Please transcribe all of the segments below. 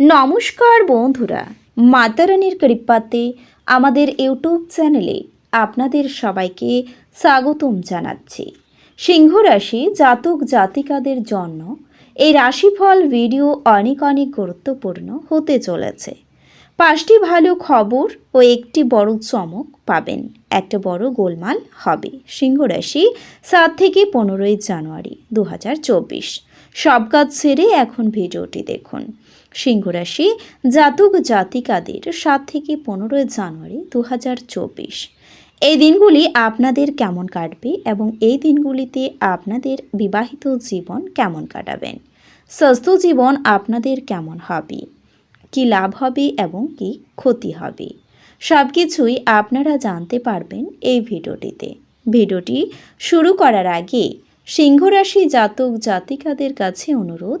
নমস্কার বন্ধুরা মাতারানির কৃপাতে আমাদের ইউটিউব চ্যানেলে আপনাদের সবাইকে স্বাগতম জানাচ্ছি। সিংহ রাশি জাতক জাতিকাদের জন্য এই রাশিফল ভিডিও অনেক অনেক গুরুত্বপূর্ণ হতে চলেছে। পাঁচটি ভালো খবর ও একটি বড় চমক পাবেন, একটা বড় গোলমাল হবে সিংহ রাশি সাত থেকে পনেরোই জানুয়ারি দু হাজার চব্বিশ। সব কাজ ছেড়ে এখন ভিডিওটি দেখুন। সিংহ রাশি জাতক জাতিকাদের সাত থেকে পনেরোই জানুয়ারি দু হাজার চব্বিশ। এই দিনগুলি আপনাদের কেমন কাটবে এবং এই দিনগুলিতে আপনাদের বিবাহিত জীবন কেমন কাটাবেন? স্বাস্থ্য জীবন আপনাদের কেমন হবে? কি লাভ হবে এবং কি ক্ষতি হবে? সব কিছুই আপনারা জানতে পারবেন এই ভিডিওটিতে। ভিডিওটি শুরু করার আগে সিংহরাশি জাতক জাতিকাদের কাছে অনুরোধ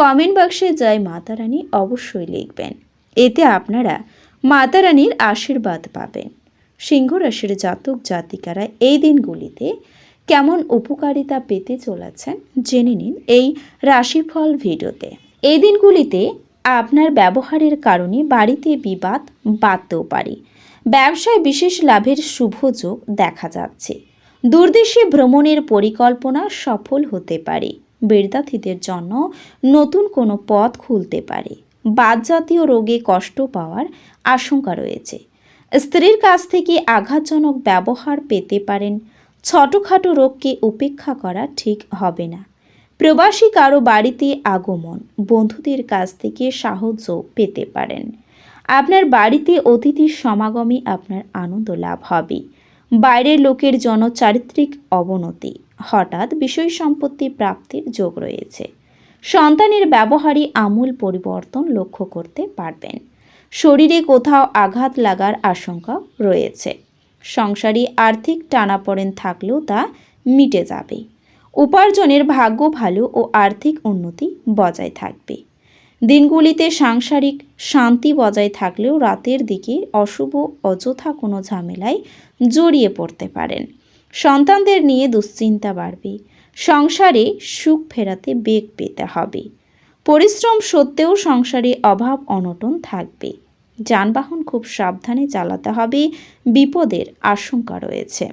কমেন্ট বক্সে জয় মাতারানী অবশ্যই লিখবেন। এতে আপনারা মাতারানীর আশীর্বাদ পাবেন। সিংহ রাশির জাতক জাতিকারা এই দিনগুলিতে কেমন উপকারিতা পেতে চলেছেন জেনে নিন এই রাশিফল ভিডিওতে। এই দিনগুলিতে আপনার ব্যবহারের কারণে বাড়িতে বিবাদ বাড়তেও পারে। ব্যবসায় বিশেষ লাভের শুভ যোগ দেখা যাচ্ছে। দূরদেশে ভ্রমণের পরিকল্পনা সফল হতে পারে। বিদ্যার্থীদের জন্য নতুন কোনো পথ খুলতে পারে। বাদজাতীয় রোগে কষ্ট পাওয়ার আশঙ্কা রয়েছে। স্ত্রীর কাছ থেকে আঘাতজনক ব্যবহার পেতে পারেন। ছোটোখাটো রোগকে উপেক্ষা করা ঠিক হবে না। প্রবাসী কারও বাড়িতে আগমন, বন্ধুদের কাছ থেকে সাহায্য পেতে পারেন। আপনার বাড়িতে অতিথির সমাগমে আপনার আনন্দ লাভ হবে। বাইরের লোকের জন্য চারিত্রিক অবনতি হঠাৎ বিষয় সম্পত্তি প্রাপ্তির যোগ রয়েছে। সন্তানের ব্যবহারে আমূল পরিবর্তন লক্ষ্য করতে পারবেন। শরীরে কোথাও আঘাত লাগার আশঙ্কা রয়েছে। সংসারে আর্থিক টানাপড়েন থাকলেও তা মিটে যাবে। উপার্জনের ভাগ্য ভালো ও আর্থিক উন্নতি বজায় থাকবে। দিনগুলিতে সাংসারিক শান্তি বজায় থাকলেও রাতের দিকে অশুভ অযথা কোনো ঝামেলায় জড়িয়ে পড়তে পারেন। সন্তানদের নিয়ে দুশ্চিন্তা বাড়বে। সংসারে সুখ ফেরাতে বেগ পেতে হবে। পরিশ্রম সত্ত্বেও সংসারে অভাব অনটন থাকবে। যানবাহন খুব সাবধানে চালাতে হবে, বিপদের আশঙ্কা রয়েছে।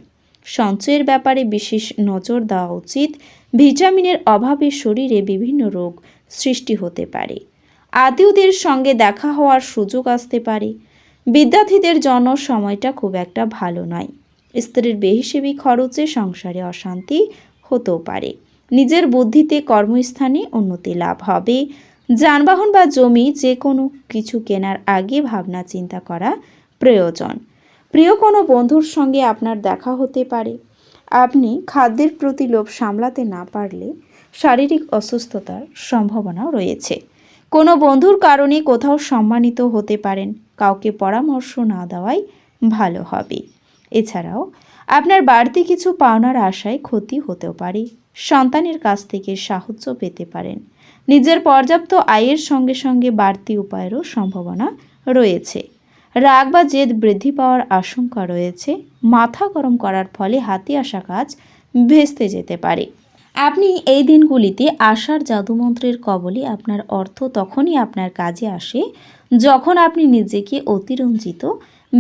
সঞ্চয়ের ব্যাপারে বিশেষ নজর দেওয়া উচিত। ভিটামিনের অভাবে শরীরে বিভিন্ন রোগ সৃষ্টি হতে পারে। আত্মীয়দের সঙ্গে দেখা হওয়ার সুযোগ আসতে পারে। বিদ্যার্থীদের জন্য সময়টা খুব একটা ভালো নয়। স্ত্রীর বেহিসেবি খরচে সংসারে অশান্তি হতেও পারে। নিজের বুদ্ধিতে কর্মস্থানে উন্নতি লাভ হবে। যানবাহন বা জমি যে কোনো কিছু কেনার আগে ভাবনা চিন্তা করা প্রয়োজন। প্রিয় কোনো বন্ধুর সঙ্গে আপনার দেখা হতে পারে। আপনি খাদ্যের প্রতি লোভ সামলাতে না পারলে শারীরিক অসুস্থতার সম্ভাবনাও রয়েছে। কোনো বন্ধুর কারণে কোথাও সম্মানিত হতে পারেন। কাউকে পরামর্শ না দেওয়াই ভালো হবে। এছাড়াও, আপনার বাড়তি কিছু পাওনার আশায় ক্ষতি হতেও পারে। সন্তানের কাছ থেকে সাহায্য পেতে পারেন। নিজের পর্যাপ্ত আয়ের সঙ্গে সঙ্গে বাড়তি উপায়েরও সম্ভাবনা রয়েছে। রাগ বা জেদ বৃদ্ধি পাওয়ার আশঙ্কা রয়েছে। মাথা গরম করার ফলে হাতে আসা কাজ ভেস্তে যেতে পারে। আপনি এই দিনগুলিতে আশার জাদুমন্ত্রের কবলে আপনার অর্থ তখনই আপনার কাজে আসে যখন আপনি নিজেকে অতিরঞ্জিত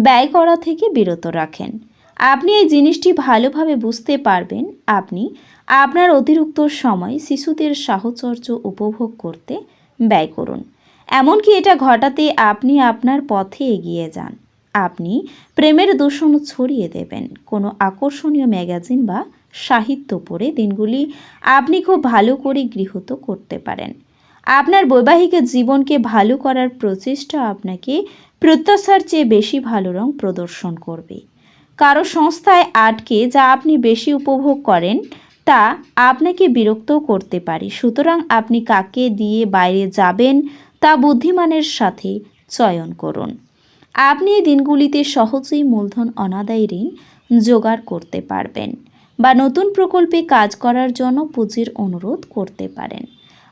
ব্যয় করা থেকে বিরত রাখেন। আপনি এই জিনিসটি ভালোভাবে বুঝতে পারবেন। আপনি আপনার অতিরিক্ত সময় শিশুদের সাহচর্য উপভোগ করতে ব্যয় করুন। এমনকি এটা ঘটাতে আপনি আপনার পথে এগিয়ে যান। আপনি প্রেমের দূষণ ছড়িয়ে দেবেন। কোনো আকর্ষণীয় ম্যাগাজিন বা সাহিত্য পড়ে দিনগুলি আপনি খুব ভালো করে গৃহীত করতে পারেন। আপনার বৈবাহিক জীবনকে ভালো করার প্রচেষ্টা আপনাকে প্রত্যাশার চেয়ে বেশি ভালো রং প্রদর্শন করবে। কারও সংস্থায় আটকে যা আপনি বেশি উপভোগ করেন, তা আপনাকে বিরক্তও করতে পারে। সুতরাং আপনি কাকে দিয়ে বাইরে যাবেন, তা বুদ্ধিমানের সাথে চয়ন করুন। আপনি এই দিনগুলিতে সহজেই মূলধন অনাদায়ী ঋণ জোগাড় করতে পারবেন বা নতুন প্রকল্পে কাজ করার জন্য পুঁজির অনুরোধ করতে পারেন।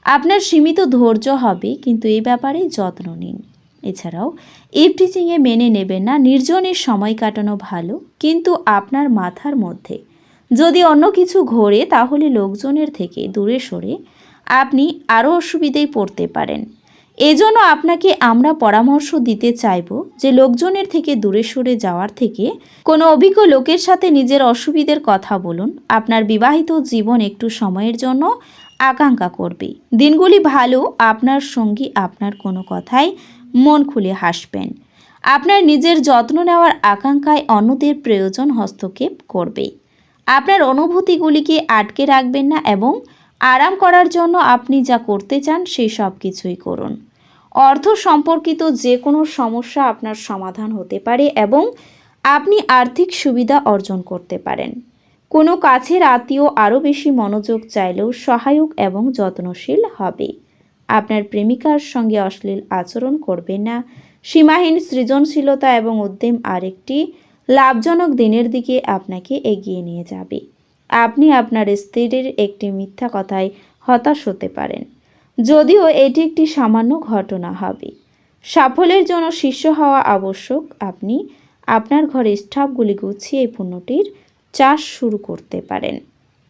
আপনার সীমিত ধৈর্য হবে, কিন্তু এই ব্যাপারে যত্ন নিন। এছাড়াও ইফটিচিংয়ে মেনে নেবেন না, নির্জনের সময় কাটানো ভালো, কিন্তু আপনার মাথার মধ্যে। যদি অন্য কিছু ঘোরে, তাহলে লোকজনের থেকে দূরে সরে আপনি আরও অসুবিধায় পড়তে পারেন। এজন্য আপনাকে আমরা পরামর্শ দিতে চাইব যে লোকজনের থেকে দূরে সরে যাওয়ার থেকে কোনো অভিজ্ঞ লোকের সাথে নিজের অসুবিধের কথা বলুন। আপনার বিবাহিত জীবন একটু সময়ের জন্য আকাঙ্ক্ষা করবে। দিনগুলি ভালো, আপনার সঙ্গী আপনার কোনো কথায় মন খুলে হাসবেন। আপনার নিজের যত্ন নেওয়ার আকাঙ্ক্ষায় অন্যদের প্রয়োজন হস্তক্ষেপ করবে। আপনার অনুভূতিগুলিকে আটকে রাখবেন না এবং আরাম করার জন্য আপনি যা করতে চান সেই সব কিছুই করুন। অর্থ সম্পর্কিত যে কোনো সমস্যা আপনার সমাধান হতে পারে এবং আপনি আর্থিক সুবিধা অর্জন করতে পারেন। কোনো কাছের আত্মীয় আরও বেশি মনোযোগ চাইলেও সহায়ক এবং যত্নশীল হবে। আপনার প্রেমিকার সঙ্গে অশ্লীল আচরণ করবে না। সীমাহীন সৃজনশীলতা এবং উদ্যম আরেকটি লাভজনক দিনের দিকে আপনাকে এগিয়ে নিয়ে যাবে। আপনি আপনার স্ত্রীর একটি মিথ্যা কথায় হতাশ হতে পারেন। যদিও এটি একটি সামান্য ঘটনা হবে। সাফল্যের জন্য শিষ্য হওয়া আবশ্যক। আপনি আপনার ঘরে স্টাফগুলি গুছিয়ে এই পণ্যটির চাষ শুরু করতে পারেন।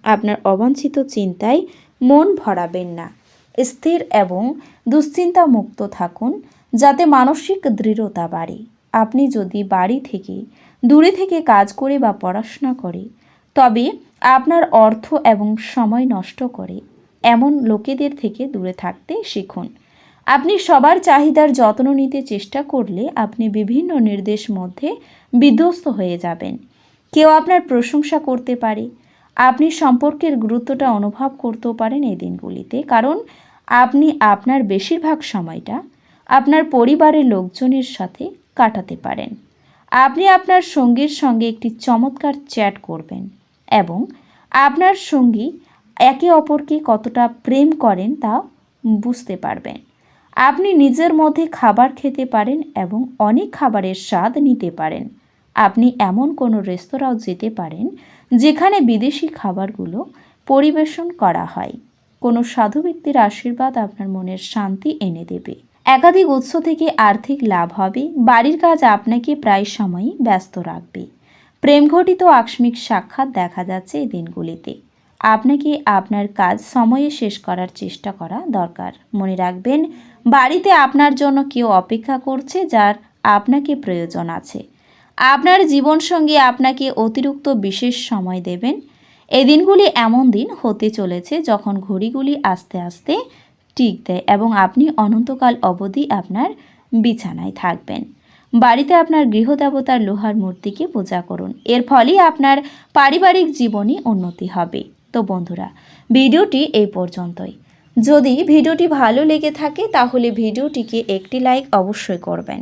আপনার অবাঞ্ছিত চিন্তায় মন ভরাবেন না। স্থির এবং দুশ্চিন্তা মুক্ত থাকুন, যাতে মানসিক দৃঢ়তা বাড়ে। আপনি যদি বাড়ি থেকে, দূরে থেকে কাজ করে বা পড়াশোনা করে, তবে আপনার অর্থ এবং সময় নষ্ট করে এমন লোকেদের থেকে দূরে থাকতে শিখুন। আপনি সবার চাহিদার যত্ন নিতে চেষ্টা করলে আপনি বিভিন্ন নির্দেশ মধ্যে বিধ্বস্ত হয়ে যাবেন। কেউ আপনার প্রশংসা করতে পারে। আপনি সম্পর্কের গুরুত্বটা অনুভব করতেও পারেন এই দিনগুলিতে। কারণ আপনি আপনার বেশিরভাগ সময়টা আপনার পরিবারের লোকজনের সাথে কাটাতে পারেন। আপনি আপনার সঙ্গীর সঙ্গে একটি চমৎকার চ্যাট করবেন এবং আপনার সঙ্গী একে অপরকে কতটা প্রেম করেন তা বুঝতে পারবেন। আপনি নিজের মধ্যে খাবার খেতে পারেন এবং অনেক খাবারের স্বাদ নিতে পারেন। আপনি এমন কোনো রেস্তোরাঁও যেতে পারেন যেখানে বিদেশি খাবারগুলো পরিবেশন করা হয়। কোনো সাধু ব্যক্তির আশীর্বাদ আপনার মনের শান্তি এনে দেবে। একাধিক উৎস থেকে আর্থিক লাভ হবে। বাড়ির কাজ আপনাকে প্রায় সময়ই ব্যস্ত রাখবে। প্রেমঘটিত আকস্মিক সাক্ষাৎ দেখা যাচ্ছে এই দিনগুলিতে। আপনাকে আপনার কাজ সময়ে শেষ করার চেষ্টা করা দরকার। মনে রাখবেন, বাড়িতে আপনার জন্য কেউ অপেক্ষা করছে যার আপনাকে প্রয়োজন আছে। আপনার জীবনসঙ্গী আপনাকে অতিরিক্ত বিশেষ সময় দেবেন। এই দিনগুলি এমন দিন হতে চলেছে যখন ঘড়িগুলি আস্তে আস্তে টিক দেয় এবং আপনি অনন্তকাল অবধি আপনার বিছানায় থাকবেন। বাড়িতে আপনার গৃহদেবতার লোহার মূর্তিকে পূজা করুন। এর ফলেই আপনার পারিবারিক জীবনে উন্নতি হবে। তো বন্ধুরা, ভিডিওটি এই পর্যন্তই। যদি ভিডিওটি ভালো লেগে থাকে তাহলে ভিডিওটিকে একটি লাইক অবশ্যই করবেন।